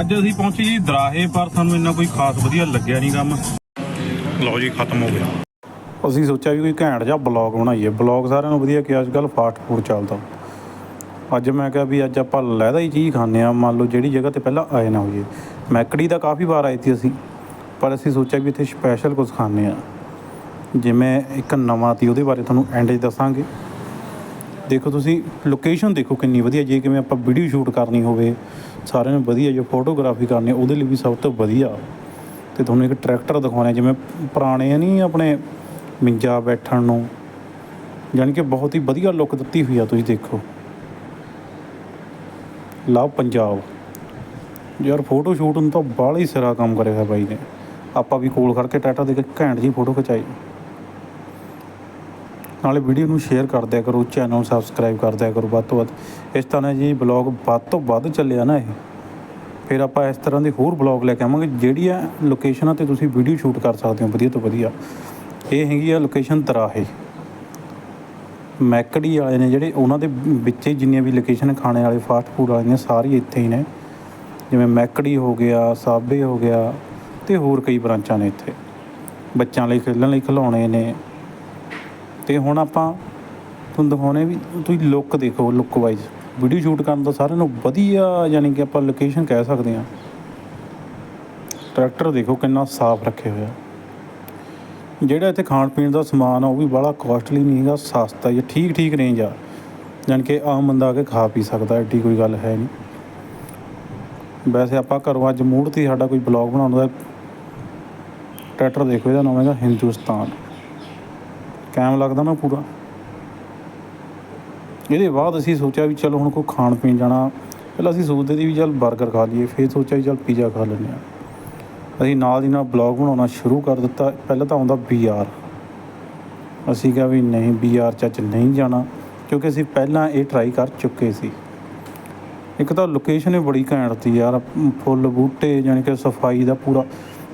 ਅੱਜ ਅਸੀਂ ਪਹੁੰਚੇ ਜੀ ਦਰਾਹੇ ਪਰ ਸਾਨੂੰ ਇੰਨਾ ਕੋਈ ਖਾਸ ਵਧੀਆ ਲੱਗਿਆ ਨਹੀਂ ਕੰਮ। ਲਓ ਜੀ ਖਤਮ ਹੋ ਗਿਆ। ਅਸੀਂ ਸੋਚਿਆ ਵੀ ਕੋਈ ਘੈਂਟ ਜਿਹਾ ਬਲੌਗ ਬਣਾਈਏ। ਬਲੌਗ ਸਾਰਿਆਂ ਨੂੰ ਵਧੀਆ ਕਿ ਅੱਜ ਕੱਲ ਫਾਸਟ ਫੂਡ ਚੱਲਦਾ। ਅੱਜ ਮੈਂ ਕਿਹਾ ਵੀ ਅੱਜ ਆਪਾਂ ਲੈਦਾ ਹੀ ਚੀਜ਼ ਖਾਂਦੇ ਆ ਮੰਨ ਲਓ ਜਿਹੜੀ ਜਗ੍ਹਾ ਤੇ ਪਹਿਲਾਂ ਆਏ ਨਾ ਹੋਈਏ। ਮੈਕੜੀ ਦਾ ਕਾਫੀ ਵਾਰ ਆਏ ਸੀ ਅਸੀਂ। ਪਰ ਅਸੀਂ ਸੋਚਿਆ ਵੀ ਇੱਥੇ ਸਪੈਸ਼ਲ ਕੁਝ ਖਾਂਦੇ ਆ ਜਿਵੇਂ ਇੱਕ ਨਵਾਂ ਤੀ ਉਹਦੇ ਬਾਰੇ ਤੁਹਾਨੂੰ ਐਂਡ 'ਚ ਦੱਸਾਂਗੇ। ਦੇਖੋ ਤੁਸੀਂ ਲੋਕੇਸ਼ਨ ਦੇਖੋ ਕਿੰਨੀ ਵਧੀਆ, ਜੇ ਕਿਵੇਂ ਆਪਾਂ ਵੀਡੀਓ ਸ਼ੂਟ ਕਰਨੀ ਹੋਵੇ, ਸਾਰਿਆਂ ਨੂੰ ਵਧੀਆ ਜੋ ਫੋਟੋਗ੍ਰਾਫੀ ਕਰਨੀ, ਉਹਦੇ ਲਈ ਵੀ ਸਭ ਤੋਂ ਵਧੀਆ। ਤੇ ਤੁਹਾਨੂੰ ਇੱਕ ਟਰੈਕਟਰ ਦਿਖਾਉਣਾ, ਜਿਵੇਂ ਪੁਰਾਣੇ ਨਹੀਂ ਆਪਣੇ ਮਿੰਜਾ ਬੈਠਣ ਨੂੰ ਯਾਨੀ ਕਿ ਬਹੁਤ ਹੀ ਵਧੀਆ ਲੁੱਕ ਦਿੱਤੀ ਹੋਈ ਆ ਤੁਸੀਂ ਦੇਖੋ। ਲਵ ਪੰਜਾਬ। ਯਾਰ ਫੋਟੋ ਸ਼ੂਟ ਨੂੰ ਤਾਂ ਬਾਹਲਾ ਹੀ ਸਿਰਾ ਕੰਮ ਕਰਿਆ ਹੋਇਆ ਬਾਈ ਨੇ। ਆਪਾਂ ਵੀ ਕੋਲ ਖੜ ਕੇ ਟਾਟਾ ਦੇ ਕੇ ਘੈਂਟ ਜੀ ਫੋਟੋ ਖਿਚਾਈ। ਨਾਲੇ ਵੀਡੀਓ ਨੂੰ ਸ਼ੇਅਰ ਕਰ ਦਿਆ ਕਰੋ, ਚੈਨਲ ਨੂੰ ਸਬਸਕ੍ਰਾਈਬ ਕਰ ਦਿਆ ਕਰੋ ਵੱਧ ਤੋਂ ਵੱਧ। ਇਸ ਤਰ੍ਹਾਂ ਜੀ ਬਲੌਗ ਵੱਧ ਤੋਂ ਵੱਧ ਚੱਲਿਆ ਨਾ ਇਹ। ਫਿਰ ਆਪਾਂ ਇਸ ਤਰ੍ਹਾਂ ਦੇ ਹੋਰ ਬਲੌਗ ਲੈ ਕੇ ਆਵਾਂਗੇ ਜਿਹੜੀਆਂ ਲੋਕੇਸ਼ਨਾਂ ਤੇ ਤੁਸੀਂ ਵੀਡੀਓ ਸ਼ੂਟ ਕਰ ਸਕਦੇ ਹੋ, ਵਧੀਆ ਤੋਂ ਵਧੀਆ। ਇਹ ਹੈਗੀ ਆ ਲੋਕੇਸ਼ਨ ਤਰਾਹੇ। ਮੈਕੜੀ ਵਾਲੇ ਨੇ ਜਿਹੜੇ, ਉਹਨਾਂ ਦੇ ਵਿੱਚ ਹੀ ਜਿੰਨੀਆਂ ਵੀ ਲੋਕੇਸ਼ਨ ਖਾਣੇ ਵਾਲੇ ਫਾਸਟ ਫੂਡ ਵਾਲੀਆਂ ਸਾਰੀ ਇੱਥੇ ਹੀ ਨੇ। ਜਿਵੇਂ ਮੈਕੜੀ ਹੋ ਗਿਆ, ਸਾਬੇ ਹੋ ਗਿਆ ਤੇ ਹੋਰ ਕਈ ਬ੍ਰਾਂਚਾਂ ਨੇ ਇੱਥੇ। ਬੱਚਿਆਂ ਲਈ ਖੇਡਣ ਲਈ ਖਿਡੌਣੇ ਨੇ। ਤੇ ਹੁਣ ਆਪਾਂ ਤੁਹਾਨੂੰ ਦਿਖਾਉਣੇ ਵੀ ਤੁਸੀਂ ਲੁੱਕ ਦੇਖੋ ਲੁੱਕ ਵਾਈਜ਼ ਵੀਡੀਓ ਸ਼ੂਟ ਕਰਨ ਦਾ ਸਾਰਿਆਂ ਨੂੰ ਵਧੀਆ ਯਾਨੀ ਕਿ ਆਪਾਂ ਲੋਕੇਸ਼ਨ ਕਹਿ ਸਕਦੇ ਹਾਂ। ਟਰੈਕਟਰ ਦੇਖੋ ਕਿੰਨਾ ਸਾਫ਼ ਰੱਖਿਆ ਹੋਇਆ। ਜਿਹੜਾ ਇੱਥੇ ਖਾਣ ਪੀਣ ਦਾ ਸਮਾਨ ਆ, ਉਹ ਵੀ ਬੜਾ ਕਾਸਟਲੀ ਨਹੀਂ ਹੈਗਾ, ਸਸਤਾ ਜਾਂ ਠੀਕ ਠੀਕ ਰੇਂਜ ਆ। ਯਾਨੀ ਕਿ ਆਮ ਬੰਦਾ ਆ ਕੇ ਖਾ ਪੀ ਸਕਦਾ, ਐਡੀ ਕੋਈ ਗੱਲ ਹੈ ਨਹੀਂ। ਵੈਸੇ ਆਪਾਂ ਘਰੋਂ ਅੱਜ ਮੂਡ ਤੇ ਸਾਡਾ ਕੋਈ ਬਲੌਗ ਬਣਾਉਣ ਦਾ ਟਰੈਕਟਰ ਦੇਖੋ, ਇਹਦਾ ਨਾਮ ਹੈਗਾ ਹਿੰਦੁਸਤਾਨ। ਕੈਮ ਲੱਗਦਾ ਨਾ ਪੂਰਾ। ਇਹਦੇ ਬਾਅਦ ਅਸੀਂ ਸੋਚਿਆ ਵੀ ਚਲੋ ਹੁਣ ਕੋਈ ਖਾਣ ਪੀਣ ਜਾਣਾ ਪਹਿਲਾਂ ਅਸੀਂ ਸੋਚਦੇ ਸੀ ਵੀ ਚੱਲ 버ਗਰ ਖਾ ਲਈਏ, ਫਿਰ ਸੋਚਿਆ ਵੀ ਚੱਲ ਪੀਜ਼ਾ ਖਾ ਲੈਂਦੇ ਹਾਂ। ਅਸੀਂ ਨਾਲ ਦੀ ਨਾਲ ਬਲੌਗ ਬਣਾਉਣਾ ਸ਼ੁਰੂ ਕਰ ਦਿੱਤਾ। ਪਹਿਲਾਂ ਤਾਂ ਆਉਂਦਾ ਬੀਆਰ ਅਸੀਂ ਕਿਹਾ ਵੀ ਨਹੀਂ ਬੀਆਰ ਚ ਅੱਜ ਨਹੀਂ ਜਾਣਾ, ਕਿਉਂਕਿ ਅਸੀਂ ਪਹਿਲਾਂ ਇਹ ਟਰਾਈ ਕਰ ਚੁੱਕੇ ਸੀ। ਇੱਕ ਤਾਂ ਲੋਕੇਸ਼ਨ ਹੀ ਬੜੀ ਘੈਂਟ ਸੀ ਯਾਰ, ਫੁੱਲ ਬੂਟੇ, ਜਾਣੀ ਕਿ ਸਫ਼ਾਈ ਦਾ ਪੂਰਾ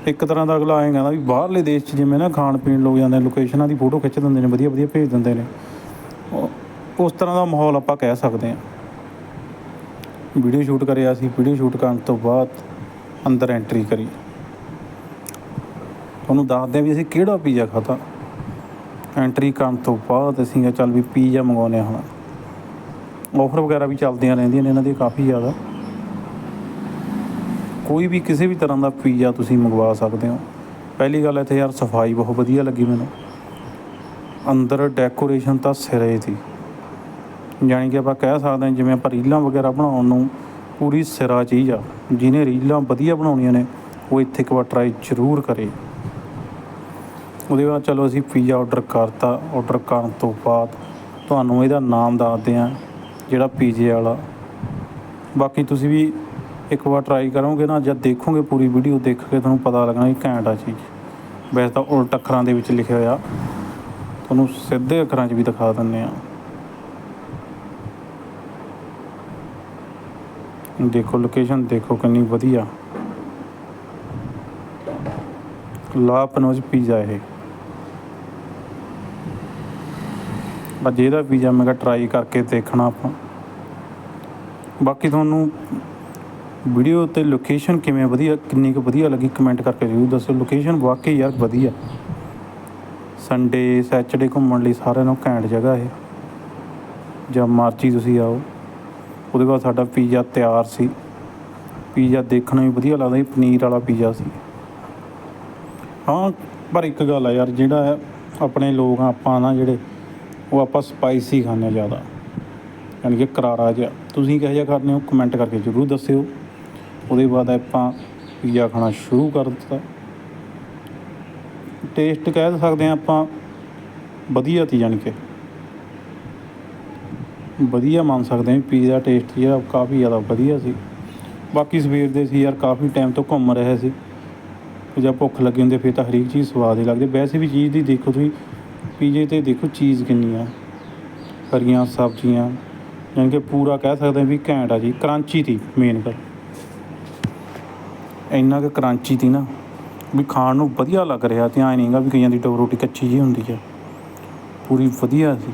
ਇੱਕ ਤਰ੍ਹਾਂ ਦਾ ਅਗਲਾ ਐਂ ਕਹਿੰਦਾ ਵੀ ਬਾਹਰਲੇ ਦੇਸ਼ 'ਚ ਜਿਵੇਂ ਨਾ ਖਾਣ ਪੀਣ ਲੋਕ ਜਾਂਦੇ ਨੇ ਲੋਕੇਸ਼ਨਾਂ ਦੀ ਫੋਟੋ ਖਿੱਚ ਦਿੰਦੇ ਨੇ, ਵਧੀਆ ਵਧੀਆ ਭੇਜ ਦਿੰਦੇ ਨੇ। ਉਸ ਤਰ੍ਹਾਂ ਦਾ ਮਾਹੌਲ ਆਪਾਂ ਕਹਿ ਸਕਦੇ ਹਾਂ। ਵੀਡੀਓ ਸ਼ੂਟ ਕਰਿਆ ਸੀ ਵੀਡੀਓ ਸ਼ੂਟ ਕਰਨ ਤੋਂ ਬਾਅਦ ਅੰਦਰ ਐਂਟਰੀ ਕਰੀ। ਤੁਹਾਨੂੰ ਦੱਸਦੇ ਆ ਵੀ ਅਸੀਂ ਕਿਹੜਾ ਪੀਜ਼ਾ ਖਾਧਾ। ਐਂਟਰੀ ਕਰਨ ਤੋਂ ਬਾਅਦ ਅਸੀਂ ਕਿਹਾ ਚੱਲ ਵੀ ਪੀਜ਼ਾ ਮੰਗਾਉਂਦੇ ਹਾਂ ਹੁਣ। ਆਫਰ ਵਗੈਰਾ ਵੀ ਚੱਲਦੀਆਂ ਰਹਿੰਦੀਆਂ ਨੇ, ਇਹਨਾਂ ਦੀ ਕਾਫੀ ਜ਼ਿਆਦਾ। ਕੋਈ ਵੀ ਕਿਸੇ ਵੀ ਤਰ੍ਹਾਂ ਦਾ ਪੀਜ਼ਾ ਤੁਸੀਂ ਮੰਗਵਾ ਸਕਦੇ ਹੋ। ਪਹਿਲੀ ਗੱਲ ਇੱਥੇ ਯਾਰ ਸਫ਼ਾਈ ਬਹੁਤ ਵਧੀਆ ਲੱਗੀ ਮੈਨੂੰ। ਅੰਦਰ ਡੈਕੋਰੇਸ਼ਨ ਤਾਂ ਸਿਰੇ ਸੀ ਜਾਣੀ ਕਿ ਆਪਾਂ ਕਹਿ ਸਕਦੇ ਹਾਂ, ਜਿਵੇਂ ਆਪਾਂ ਰੀਲਾਂ ਵਗੈਰਾ ਬਣਾਉਣ ਨੂੰ ਪੂਰੀ ਸਿਰਾ ਚੀਜ਼ ਆ। ਜਿਹਨੇ ਰੀਲਾਂ ਵਧੀਆ ਬਣਾਉਣੀਆਂ ਨੇ, ਉਹ ਇੱਥੇ ਇੱਕ ਵਾਰ ਟਰਾਈ ਜ਼ਰੂਰ ਕਰੇ। ਉਹਦੇ ਬਾਅਦ ਚਲੋ ਅਸੀਂ ਪੀਜ਼ਾ ਆਰਡਰ ਕਰਤਾ। ਆਰਡਰ ਕਰਨ ਤੋਂ ਬਾਅਦ ਤੁਹਾਨੂੰ ਇਹਦਾ ਨਾਮ ਦੱਸਦੇ ਆ ਜਿਹੜਾ ਪੀਜ਼ੇ ਵਾਲਾ। ਬਾਕੀ ਤੁਸੀਂ ਵੀ ਇੱਕ ਵਾਰ ਟਰਾਈ ਕਰੋਗੇ ਨਾ, ਜਦ ਦੇਖੋਗੇ ਪੂਰੀ ਵੀਡੀਓ ਦੇਖ ਕੇ ਤੁਹਾਨੂੰ ਪਤਾ ਲੱਗਣਾ ਕਿ ਘੈਂਟ ਆ ਚੀਜ਼। ਵੈਸੇ ਤਾਂ ਉਲਟ ਅੱਖਰਾਂ ਦੇ ਵਿੱਚ ਲਿਖਿਆ ਹੋਇਆ। ਤੁਹਾਨੂੰ ਸਿੱਧੇ ਅੱਖਰਾਂ 'ਚ ਵੀ ਦਿਖਾ ਦਿੰਦੇ ਆ ਦੇਖੋ ਲੋਕੇਸ਼ਨ ਦੇਖੋ ਕਿੰਨੀ ਵਧੀਆ। ਲਾ ਪਨੋਜ ਪੀਜ਼ਾ ਇਹ। ਅੱਜ ਇਹਦਾ ਪੀਜ਼ਾ ਮੈਂ ਕਿਹਾ ਟਰਾਈ ਕਰਕੇ ਦੇਖਣਾ ਆਪਾਂ। ਬਾਕੀ ਤੁਹਾਨੂੰ ਵੀਡੀਓ ਤੇ ਲੋਕੇਸ਼ਨ ਕਿਵੇਂ ਵਧੀਆ, ਕਿੰਨੀ ਕੁ ਵਧੀਆ ਲੱਗੀ? ਕਮੈਂਟ ਕਰਕੇ ਜ਼ਰੂਰ ਦੱਸੋ ਲੋਕੇਸ਼ਨ ਵਾਕਈ ਯਾਰ ਵਧੀਆ। ਸੰਡੇ ਸੈਚਰਡੇ ਘੁੰਮਣ ਲਈ ਸਾਰਿਆਂ ਨੂੰ ਘੈਂਟ ਜਗ੍ਹਾ ਇਹ। ਜਾਂ ਮਰਜ਼ੀ ਤੁਸੀਂ ਆਓ। ਉਹਦੇ ਬਾਅਦ ਸਾਡਾ ਪੀਜ਼ਾ ਤਿਆਰ ਸੀ। ਪੀਜ਼ਾ ਦੇਖਣ ਨੂੰ ਵੀ ਵਧੀਆ ਲੱਗਦਾ ਸੀ। ਪਨੀਰ ਵਾਲਾ ਪੀਜ਼ਾ ਸੀ। ਹਾਂ, ਪਰ ਇੱਕ ਗੱਲ ਆ ਯਾਰ, ਜਿਹੜਾ ਆਪਣੇ ਲੋਕ ਆ, ਆਪਾਂ ਨਾ ਜਿਹੜੇ, ਉਹ ਆਪਾਂ ਸਪਾਈਸੀ ਖਾਂਦੇ ਹਾਂ ਜ਼ਿਆਦਾ। ਯਾਨੀ ਕਿ ਕਰਾਰਾ ਜਿਹਾ। ਤੁਸੀਂ ਕਿਹੋ ਜਿਹਾ ਖਾਂਦੇ ਹੋ? ਕਮੈਂਟ ਕਰਕੇ ਜ਼ਰੂਰ ਦੱਸਿਓ। ਉਹਦੇ ਬਾਅਦ ਆਪਾਂ ਪੀਜ਼ਾ ਖਾਣਾ ਸ਼ੁਰੂ ਕਰ ਦਿੱਤਾ। ਟੇਸਟ ਕਹਿ ਸਕਦੇ ਹਾਂ ਆਪਾਂ ਵਧੀਆ ਤੀ ਜਾਣੀ ਕਿ। ਵਧੀਆ ਮੰਨ ਸਕਦੇ ਹਾਂ ਪੀਜ਼ਾ ਟੇਸਟ ਜਿਹੜਾ ਕਾਫੀ ਜ਼ਿਆਦਾ ਵਧੀਆ ਸੀ। ਬਾਕੀ ਸਵੇਰ ਦੇ ਸੀ ਯਾਰ, ਕਾਫੀ ਟਾਈਮ ਤੋਂ ਘੁੰਮ ਰਹੇ ਸੀ। ਤੇ ਜਦ ਭੁੱਖ ਲੱਗੀ ਹੁੰਦੀ ਫਿਰ ਤਾਂ ਹਰੇਕ ਚੀਜ਼ ਸਵਾਦ ਹੀ ਲੱਗਦੀ। ਵੈਸੇ ਵੀ ਚੀਜ਼ ਦੀ ਦੇਖੋ ਤੁਸੀਂ, ਪੀਜ਼ੇ ਤੇ ਦੇਖੋ ਚੀਜ਼ ਕਿੰਨੀ ਆ। ਹਰੀਆਂ ਸਬਜ਼ੀਆਂ ਯਾਨੀ ਕਿ ਪੂਰਾ ਕਹਿ ਸਕਦੇ ਹਾਂ ਵੀ ਘੈਂਟ ਆ ਜੀ ਕ੍ਰਾਂਚੀ ਤੀ ਮੇਨ ਗੱਲ। ਇੰਨਾ ਕੁ ਕ੍ਰਾਂਚੀ ਤੀ ਨਾ ਵੀ ਖਾਣ ਨੂੰ ਵਧੀਆ ਲੱਗ ਰਿਹਾ ਤੇ ਐਂ ਨਹੀਂਗਾ ਵੀ ਕਈਆਂ ਦੀ ਟੋ ਰੋਟੀ ਕੱਚੀ ਜੀ ਹੁੰਦੀ ਆ। ਪੂਰੀ ਵਧੀਆ ਸੀ।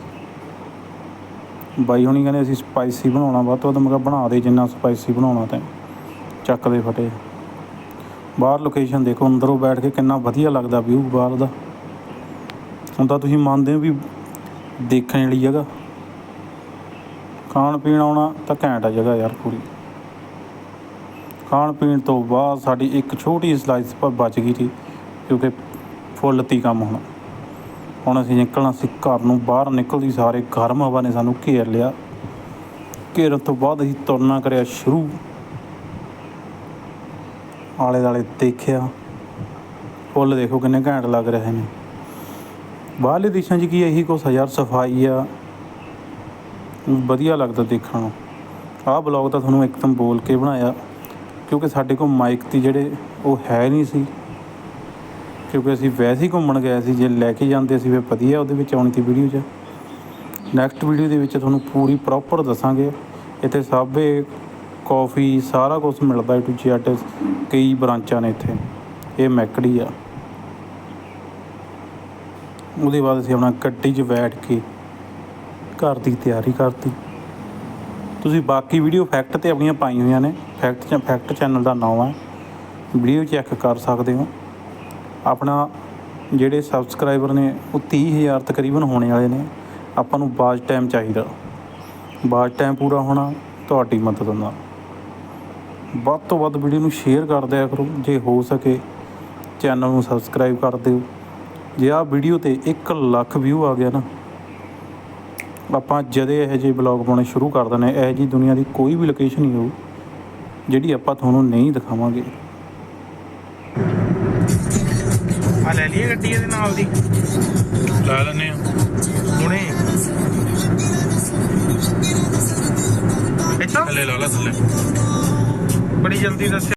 ਬਾਈ ਹੁਣੀ ਕਹਿੰਦੇ ਅਸੀਂ ਸਪਾਈਸੀ ਬਣਾਉਣਾ ਵੱਧ ਤੋਂ ਮੈਂ ਕਿਹਾ ਬਣਾ ਦੇ ਜਿੰਨਾ ਸਪਾਈਸੀ ਬਣਾਉਣਾ ਤੈਂ ਚੱਕਦੇ ਫਟੇ। ਬਾਹਰ ਲੋਕੇਸ਼ਨ ਦੇਖੋ, ਅੰਦਰੋਂ ਬੈਠ ਕੇ ਕਿੰਨਾ ਵਧੀਆ ਲੱਗਦਾ ਵਿਊ ਬਾਹਰ ਦਾ। ਹੁਣ ਤਾਂ ਤੁਸੀਂ ਮੰਨਦੇ ਹੋ ਵੀ ਦੇਖਣ ਵਾਲੀ ਜਗ੍ਹਾ। ਖਾਣ ਪੀਣ ਆਉਣਾ ਤਾਂ ਘੈਂਟ ਆ ਜਗ੍ਹਾ ਯਾਰ ਪੂਰੀ। ਖਾਣ ਪੀਣ ਤੋਂ ਬਾਅਦ ਸਾਡੀ ਇੱਕ ਛੋਟੀ ਸਲਾਈਸ ਪਰ ਬਚ ਗਈ ਸੀ ਕਿਉਂਕਿ ਫੁੱਲ ਤੀ ਕੰਮ ਹੋਣਾ। ਹੁਣ ਅਸੀਂ ਨਿਕਲਣਾ ਸੀ ਘਰ ਨੂੰ, ਬਾਹਰ ਨਿਕਲਦੀ ਸਾਰੇ ਗਰਮ ਹਵਾ ਨੇ ਸਾਨੂੰ ਘੇਰ ਲਿਆ। ਘੇਰਨ ਤੋਂ ਬਾਅਦ ਅਸੀਂ ਤੁਰਨਾ ਕਰਿਆ ਸ਼ੁਰੂ। ਆਲੇ ਦਾਲੇ ਦੇਖਿਆ। ਫੁੱਲ ਦੇਖੋ ਕਿੰਨੇ ਘੈਂਟ ਲੱਗ ਰਹੇ ਨੇ। ਬਾਹਰਲੇ ਦੇਸ਼ਾਂ 'ਚ ਕੀ ਇਹੀ ਕੁਛ ਹਜ਼ਾਰ ਸਫ਼ਾਈ ਆ। ਵਧੀਆ ਲੱਗਦਾ ਦੇਖਣ ਨੂੰ। ਆਹ ਬਲੌਗ ਤਾਂ ਤੁਹਾਨੂੰ ਇੱਕਦਮ ਬੋਲ ਕੇ ਬਣਾਇਆ। ਕਿਉਂਕਿ ਸਾਡੇ ਕੋਲ ਮਾਈਕ ਤੇ ਜਿਹੜੇ ਉਹ ਹੈ ਨਹੀਂ ਸੀ। ਕਿਉਂਕਿ ਅਸੀਂ ਵੈਸੇ ਹੀ ਘੁੰਮਣ ਗਏ ਸੀ, ਜੇ ਲੈ ਕੇ ਜਾਂਦੇ ਸੀ ਫਿਰ ਵਧੀਆ ਉਹਦੇ ਵਿੱਚ ਆਉਣੀ ਸੀ ਵੀਡੀਓ 'ਚ। ਨੈਕਸਟ ਵੀਡੀਓ ਦੇ ਵਿੱਚ ਤੁਹਾਨੂੰ ਪੂਰੀ ਪ੍ਰੋਪਰ ਦੱਸਾਂਗੇ। ਇੱਥੇ ਸਾਬੇ ਕਾਫੀ ਸਾਰਾ ਕੁਝ ਮਿਲਦਾ ਏ ਟੂ ਜ਼ੈਡ ਕਈ ਬ੍ਰਾਂਚਾਂ ਨੇ ਇੱਥੇ। ਇਹ ਮੈਕੜੀ ਆ। ਉਹਦੇ ਬਾਅਦ ਅਸੀਂ ਆਪਣਾ ਗੱਡੀ 'ਚ ਬੈਠ ਕੇ ਘਰ ਦੀ ਤਿਆਰੀ ਕਰਤੀ। ਤੁਸੀਂ ਬਾਕੀ ਵੀਡੀਓ ਫੈਕਟ ਤੇ ਆਪਣੀਆਂ ਪਾਈ ਹੋਈਆਂ ਨੇ। ਫੈਕਟ ਚ ਫੈਕਟ ਚੈਨਲ ਦਾ ਨਾਮ ਹੈ। ਵੀਡੀਓ ਚੈੱਕ ਕਰ ਸਕਦੇ ਹੋ। ਆਪਣਾ ਜਿਹੜੇ ਸਬਸਕ੍ਰਾਈਬਰ ਨੇ, ਉਹ 30000 ਤਕਰੀਬਨ ਹੋਣੇ ਵਾਲੇ ਨੇ। ਆਪਾਂ ਨੂੰ ਬਾਜ ਟਾਈਮ ਚਾਹੀਦਾ। ਬਾਜ ਟਾਈਮ ਪੂਰਾ ਹੋਣਾ ਤੁਹਾਡੀ ਮਦਦ ਨਾਲ। ਵੱਧ ਤੋਂ ਵੱਧ ਵੀਡੀਓ ਨੂੰ ਸ਼ੇਅਰ ਕਰ ਦਿਆ ਕਰੋ। ਜੇ ਹੋ ਸਕੇ ਚੈਨਲ ਨੂੰ ਸਬਸਕ੍ਰਾਈਬ ਕਰ ਦਿਓ। ਜੇ ਆਹ ਵੀਡੀਓ ਤੇ 1 ਲੱਖ ਵਿਊ ਆ ਗਿਆ ਨਾ, ਆਪਾਂ ਜਦੇ ਇਹੋ ਜਿਹੇ ਬਲੌਗ ਪਾਉਣੇ ਸ਼ੁਰੂ ਕਰ ਦਿੰਦੇ ਇਹੋ ਜਿਹੀ ਦੁਨੀਆ ਦੀ ਕੋਈ ਵੀ ਲੋਕੇਸ਼ਨ ਨਹੀਂ ਹੋਊ। ਜਿਹੜੀ ਆਪਾਂ ਤੁਹਾਨੂੰ ਨਹੀਂ ਦਿਖਾਵਾਂਗੇ। ਆ ਲੈ ਲਈਏ ਗੱਡੀ ਇਹਦੇ ਨਾਲ ਦੀ। ਲੈ ਲੈਨੇ ਆ ਹੁਣੇ। ਇੱਥੋਂ? ਥੱਲੇ ਲਾ ਲਾ ਥੱਲੇ। ਬੜੀ ਜਲਦੀ ਦੱਸਿਆ।